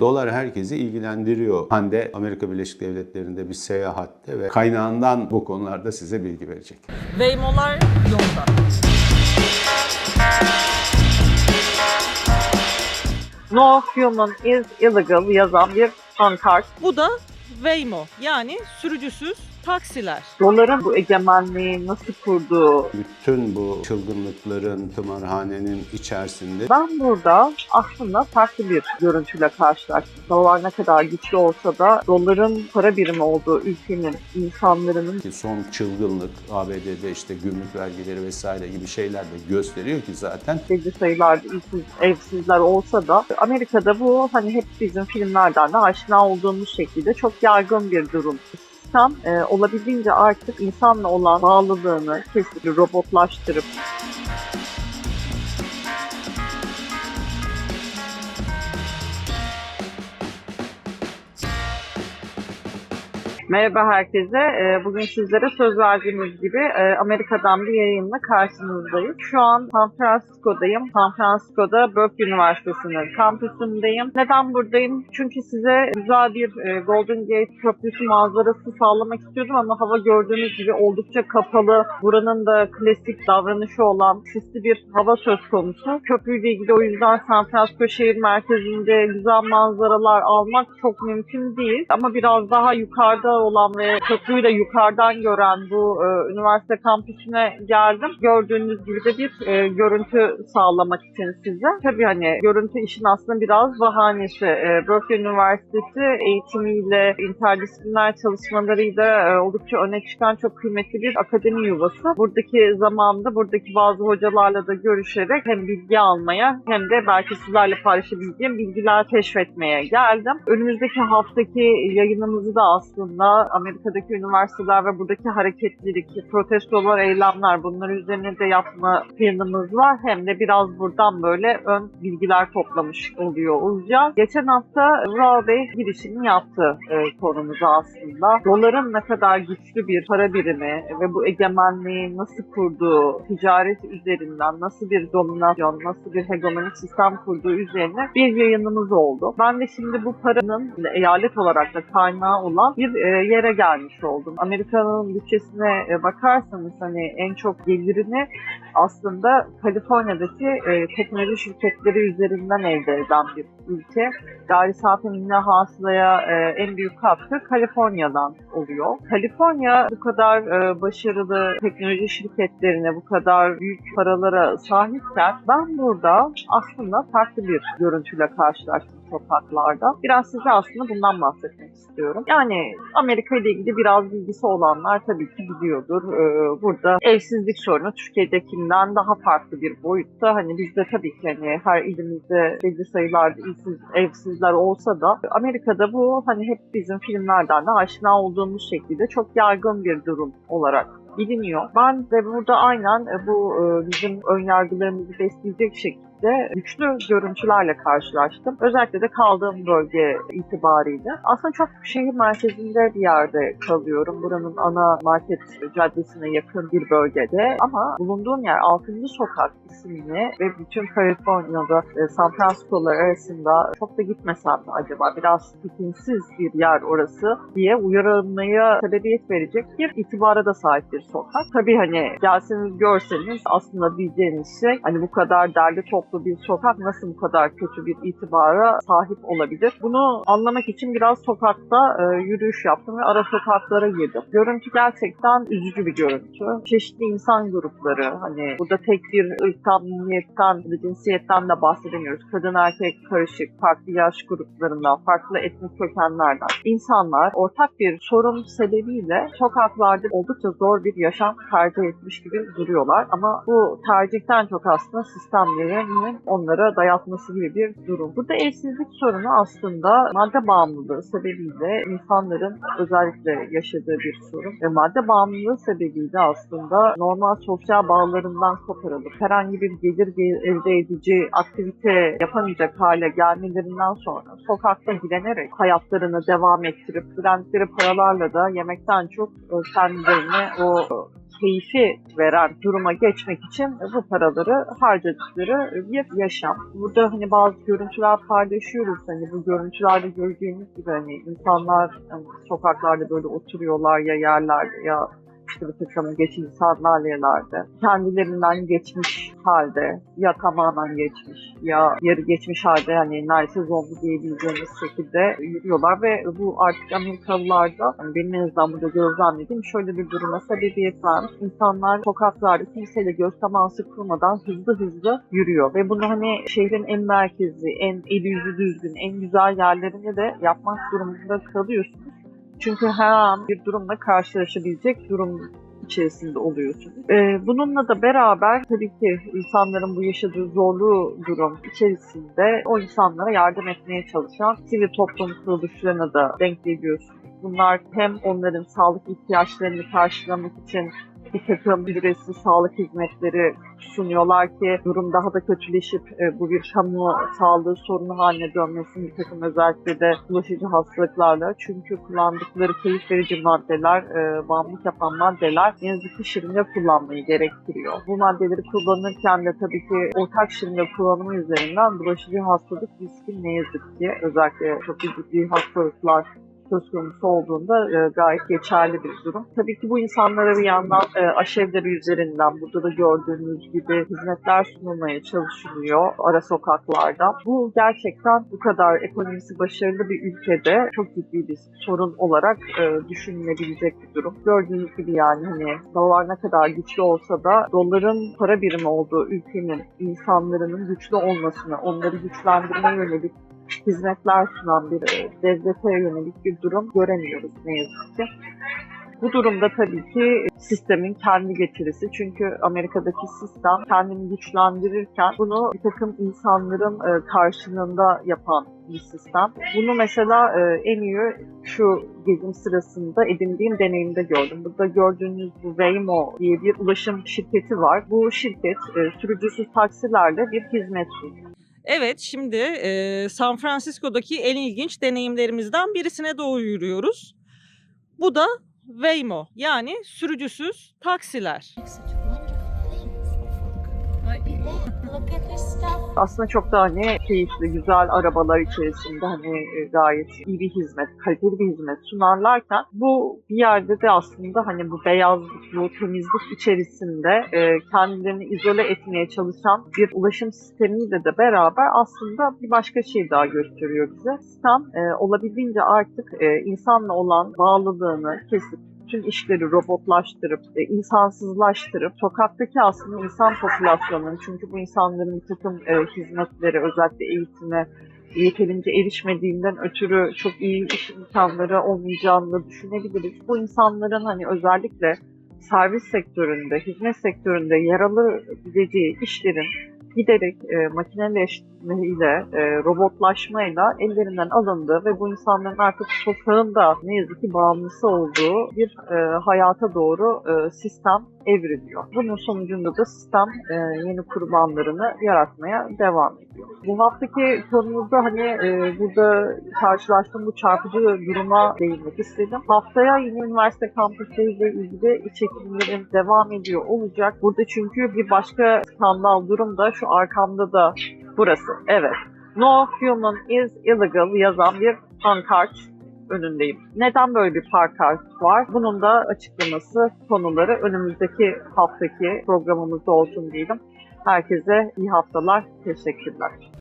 Dolar herkesi ilgilendiriyor. Hande Amerika Birleşik Devletleri'nde bir seyahatte ve kaynağından bu konularda size bilgi verecek. Waymo'lar yolda. No human is illegal yazan bir pankart. Bu da Waymo yani sürücüsüz taksiler. Doların bu egemenliği nasıl kurduğu. Bütün bu çılgınlıkların, tımarhanenin içerisinde Ben burada aslında farklı bir görüntüyle karşılaştım. Dolar ne kadar güçlü olsa da doların para birimi olduğu ülkenin insanların son çılgınlık ABD'de işte gümrük vergileri vesaire gibi şeyler de gösteriyor ki zaten belli sayılarda işsiz, evsizler olsa da Amerika'da bu hani hep bizim filmlerden de aşina olduğumuz şekilde çok yaygın bir durum. Sistem e, olabildiğince artık insanla olan bağlılığını kesinlikle robotlaştırıp Merhaba herkese. Ee, Bugün sizlere söz verdiğimiz gibi e, Amerika'dan bir yayınla karşınızdayız. Şu an San Francisco'dayım. San Francisco'da Berkeley Üniversitesi'nin kampüsündeyim. Neden buradayım? Çünkü size güzel bir e, Golden Gate Köprüsü manzarası sağlamak istiyordum ama hava gördüğünüz gibi oldukça kapalı. Buranın da klasik davranışı olan sisli bir hava söz konusu. Köprüyle ilgili o yüzden San Francisco şehir merkezinde güzel manzaralar almak çok mümkün değil. Ama biraz daha yukarıda olan ve köprüyü de yukarıdan gören bu e, üniversite kampüsüne geldim. Gördüğünüz gibi de bir e, görüntü sağlamak için size. Tabii hani görüntü işin aslında biraz bahanesi. E, Berkeley Üniversitesi eğitimiyle, interdisipliner çalışmalarıyla e, oldukça öne çıkan çok kıymetli bir akademi yuvası. Buradaki zamanda buradaki bazı hocalarla da görüşerek hem bilgi almaya hem de belki sizlerle paylaşabileceğim bilgiler keşfetmeye geldim. Önümüzdeki haftaki yayınımızı da aslında Amerika'daki üniversiteler ve buradaki hareketlilik, protestolar, eylemler bunlar üzerine de yapma planımız var. Hem de biraz buradan böyle ön bilgiler toplamış oluyor olacağız. Geçen hafta Vural Bey girişini yaptı e, konumuza aslında. Doların ne kadar güçlü bir para birimi ve bu egemenliği nasıl kurduğu, ticaret üzerinden nasıl bir dominasyon, nasıl bir hegemonik sistem kurduğu üzerine bir yayınımız oldu. Ben de şimdi bu paranın eyalet olarak da kaynağı olan bir e, yere gelmiş oldum. Amerika'nın bütçesine e, bakarsanız hani en çok gelirini aslında Kaliforniya'daki e, teknoloji şirketleri üzerinden elde eden bir ülke. Gayri safi hasılaya e, en büyük katkı Kaliforniya'dan oluyor. Kaliforniya bu kadar e, başarılı teknoloji şirketlerine bu kadar büyük paralara sahipken ben burada aslında farklı bir görüntüyle karşılaştım sokaklarda. Biraz size aslında bundan bahsetmek istiyorum. Yani Amerika ile ilgili biraz bilgisi olanlar tabii ki biliyordur. Ee, burada evsizlik sorunu Türkiye'dekinden daha farklı bir boyutta. Hani bizde tabii ki hani her ilimizde belli sayılarda işsiz, evsizler olsa da Amerika'da bu hani hep bizim filmlerden de aşina olduğumuz şekilde çok yaygın bir durum olarak biliniyor. Ben de burada aynen e, bu e, bizim önyargılarımızı besleyecek şekilde güçlü görüntülerle karşılaştım. Özellikle de kaldığım bölge itibariyle. Aslında çok şehir merkezinde bir yerde kalıyorum. Buranın ana market caddesine yakın bir bölgede. Ama bulunduğum yer 6. Sokak isimli ve bütün Kaliforniya'da e, San Francisco'lar arasında çok da gitmesem mi acaba biraz tekinsiz bir yer orası diye uyarılmaya sebebiyet verecek bir itibara da sahip bir sokak. Tabii hani gelseniz görseniz aslında diyeceğiniz şey hani bu kadar derli toplu bir sokak nasıl bu kadar kötü bir itibara sahip olabilir? Bunu anlamak için biraz sokakta e, yürüyüş yaptım ve ara sokaklara girdim. Görüntü gerçekten üzücü bir görüntü. Çeşitli insan grupları hani burada tek bir ırktan, ya da cinsiyetten de bahsedemiyoruz. Kadın erkek karışık, farklı yaş gruplarından, farklı etnik kökenlerden insanlar ortak bir sorun sebebiyle sokaklarda oldukça zor bir yaşam tercih etmiş gibi duruyorlar. Ama bu tercihten çok aslında sistemlerin onlara dayatması gibi bir durum. Burada evsizlik sorunu aslında madde bağımlılığı sebebiyle insanların özellikle yaşadığı bir sorun. Ve madde bağımlılığı sebebiyle aslında normal sosyal bağlarından koparılıp herhangi bir gelir elde edici aktivite yapamayacak hale gelmelerinden sonra sokakta dilenerek hayatlarını devam ettirip dilendikleri paralarla da yemekten çok e, kendilerine o keyfi veren duruma geçmek için bu paraları harcadıkları bir yaşam. Burada hani bazı görüntüler paylaşıyoruz. Hani bu görüntülerde gördüğünüz gibi hani insanlar hani sokaklarda böyle oturuyorlar ya yerlerde ya işte bir takım geçici sandalyelerde kendilerinden geçmiş halde ya tamamen geçmiş ya yarı geçmiş halde hani neredeyse zombi diyebileceğimiz şekilde yürüyorlar ve bu artık Amerikalılarda hani benim en azından burada gözlemlediğim şöyle bir duruma sebebiyet vermiş. İnsanlar sokaklarda kimseyle göz teması kurmadan hızlı hızlı yürüyor ve bunu hani şehrin en merkezi, en eli yüzü düzgün, en güzel yerlerinde de yapmak durumunda kalıyorsunuz. Çünkü her an bir durumla karşılaşabilecek durum içerisinde oluyorsunuz. Ee, bununla da beraber tabii ki insanların bu yaşadığı zorlu durum içerisinde o insanlara yardım etmeye çalışan sivil toplum kuruluşlarına da denk geliyorsunuz. Bunlar hem onların sağlık ihtiyaçlarını karşılamak için bir takım ücretsiz sağlık hizmetleri sunuyorlar ki durum daha da kötüleşip e, bu bir kamu sağlığı sorunu haline dönmesin bir takım özellikle de bulaşıcı hastalıklarla. Çünkü kullandıkları keyif verici maddeler, e, bağımlılık yapan maddeler ne yazık ki şırınga kullanmayı gerektiriyor. Bu maddeleri kullanırken de tabii ki ortak şırınga kullanımı üzerinden bulaşıcı hastalık riski ne yazık ki özellikle çok ciddi hastalıklar söz konusu olduğunda e, gayet geçerli bir durum. Tabii ki bu insanlara bir yandan e, aşevleri üzerinden burada da gördüğünüz gibi hizmetler sunulmaya çalışılıyor ara sokaklarda. Bu gerçekten bu kadar ekonomisi başarılı bir ülkede çok ciddi bir sorun olarak e, düşünülebilecek bir durum. Gördüğünüz gibi yani hani dolar ne kadar güçlü olsa da doların para birimi olduğu ülkenin insanların güçlü olmasını, onları güçlendirmeye yönelik hizmetler sunan bir e, devlete yönelik bir durum göremiyoruz ne yazık ki. Bu durumda tabii ki sistemin kendi getirisi. Çünkü Amerika'daki sistem kendini güçlendirirken bunu bir takım insanların e, karşılığında yapan bir sistem. Bunu mesela e, en iyi şu gezim sırasında edindiğim deneyimde gördüm. Burada gördüğünüz bu Waymo diye bir ulaşım şirketi var. Bu şirket sürücüsüz taksilerle bir hizmet sunuyor. Evet, şimdi e, San Francisco'daki en ilginç deneyimlerimizden birisine doğru yürüyoruz. Bu da Waymo yani sürücüsüz taksiler. such aslında çok da hani keyifli, güzel arabalar içerisinde hani e, gayet iyi bir hizmet, kaliteli bir hizmet sunarlarken bu bir yerde de aslında hani bu beyazlık, bu temizlik içerisinde e, kendilerini izole etmeye çalışan bir ulaşım sistemiyle de beraber aslında bir başka şey daha gösteriyor bize. Sistem e, olabildiğince artık e, insanla olan bağlılığını kesip tüm işleri robotlaştırıp, e, insansızlaştırıp, sokaktaki aslında insan popülasyonunun, çünkü bu insanların bir takım e, hizmetleri, özellikle eğitime yeterince erişmediğinden ötürü çok iyi iş imkanları olmayacağını da düşünebiliriz. Bu insanların hani özellikle servis sektöründe, hizmet sektöründe yer alabileceği işlerin giderek e, makineleşmeyle, e, robotlaşmayla ellerinden alındığı ve bu insanların artık sokağın da ne yazık ki bağımlısı olduğu bir e, hayata doğru e, sistem evriliyor. Bunun sonucunda da sistem e, yeni kurbanlarını yaratmaya devam ediyor. Bu haftaki konumuzda hani e, burada karşılaştığım bu çarpıcı duruma değinmek istedim. Haftaya yine üniversite kampüsleriyle ilgili çekimlerim devam ediyor olacak. Burada çünkü bir başka skandal durum da şu arkamda da burası. Evet. No human is illegal yazan bir pankart önündeyim. Neden böyle bir pankart var? Bunun da açıklaması, konuları önümüzdeki haftaki programımızda olsun diyelim. Herkese iyi haftalar. Teşekkürler.